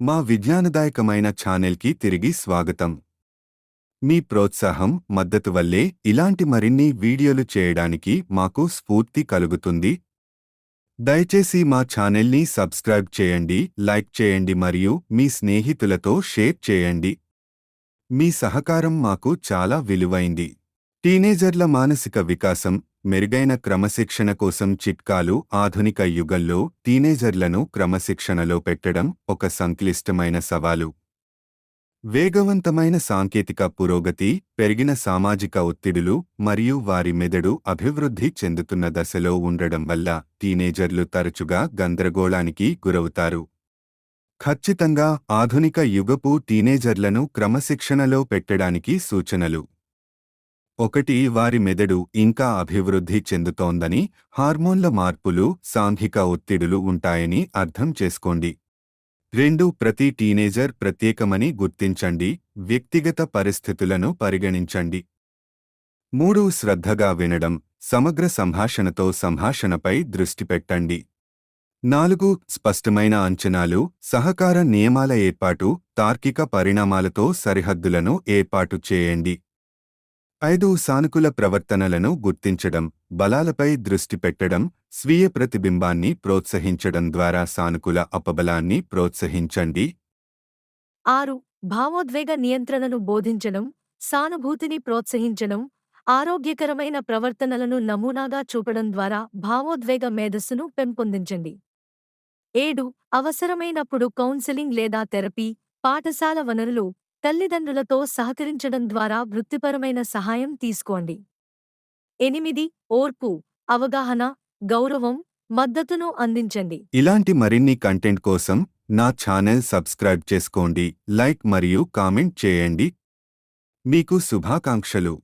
మా విజ్ఞానదాయకమైన ఛానల్కి తిరిగి స్వాగతం. మీ ప్రోత్సాహం మద్దతు వల్లే ఇలాంటి మరిన్ని వీడియోలు చేయడానికి మాకు స్ఫూర్తి కలుగుతుంది. దయచేసి మా ఛానల్ని సబ్స్క్రైబ్ చేయండి లైక్ చేయండి మరియు మీ స్నేహితులతో షేర్ చేయండి. మీ సహకారం మాకు చాలా విలువైంది. టీనేజర్ల మానసిక వికాసం మెరుగైన క్రమశిక్షణ కోసం చిట్కాలు ఆధునిక యుగంలో టీనేజర్లను క్రమశిక్షణలో పెట్టడం ఒక సంక్లిష్టమైన సవాలు. వేగవంతమైన సాంకేతిక పురోగతి పెరిగిన సామాజిక ఒత్తిడులు మరియు వారి మెదడు అభివృద్ధి చెందుతున్న దశలో ఉండడం వల్ల టీనేజర్లు తరచుగా గందరగోళానికి గురవుతారు. ఖచ్చితంగా ఆధునిక యుగపు టీనేజర్లను క్రమశిక్షణలో పెట్టడానికి సూచనలు. ఒకటి వారి మెదడు ఇంకా అభివృద్ధి చెందుతోందని హార్మోన్ల మార్పులు సాంఘిక ఒత్తిడులు ఉంటాయని అర్థం చేసుకోండి. రెండు ప్రతి టీనేజర్ ప్రత్యేకమని గుర్తించండి వ్యక్తిగత పరిస్థితులను పరిగణించండి. మూడు శ్రద్ధగా వినడం సమగ్ర సంభాషణతో సంభాషణపై దృష్టి పెట్టండి. నాలుగు స్పష్టమైన అంచనాలు సహకార నియమాల ఏర్పాటు తార్కిక పరిణామాలతో సరిహద్దులను ఏర్పాటు చేయండి. ఐదు సానుకూల ప్రవర్తనలను గుర్తించడం బలాలపై దృష్టి పెట్టడం స్వీయ ప్రతిబింబాన్ని ప్రోత్సహించడం ద్వారా సానుకూల అపబలాన్ని ప్రోత్సహించండి. ఆరు భావోద్వేగ నియంత్రణను బోధించడం సానుభూతిని ప్రోత్సహించడం ఆరోగ్యకరమైన ప్రవర్తనలను నమూనాగా చూపడం ద్వారా భావోద్వేగ మేధస్సును పెంపొందించండి. ఏడు అవసరమైనప్పుడు కౌన్సెలింగ్ లేదా థెరపీ పాఠశాల వనరులు తల్లిదండ్రులతో సహకరించడం ద్వారా వృత్తిపరమైన సహాయం తీసుకోండి. ఎనిమిది ఓర్పు అవగాహన గౌరవం మద్దతును అందించండి. ఇలాంటి మరిన్ని కంటెంట్ కోసం నా ఛానల్ సబ్స్క్రైబ్ చేసుకోండి లైక్ మరియు కామెంట్ చేయండి. మీకు శుభాకాంక్షలు.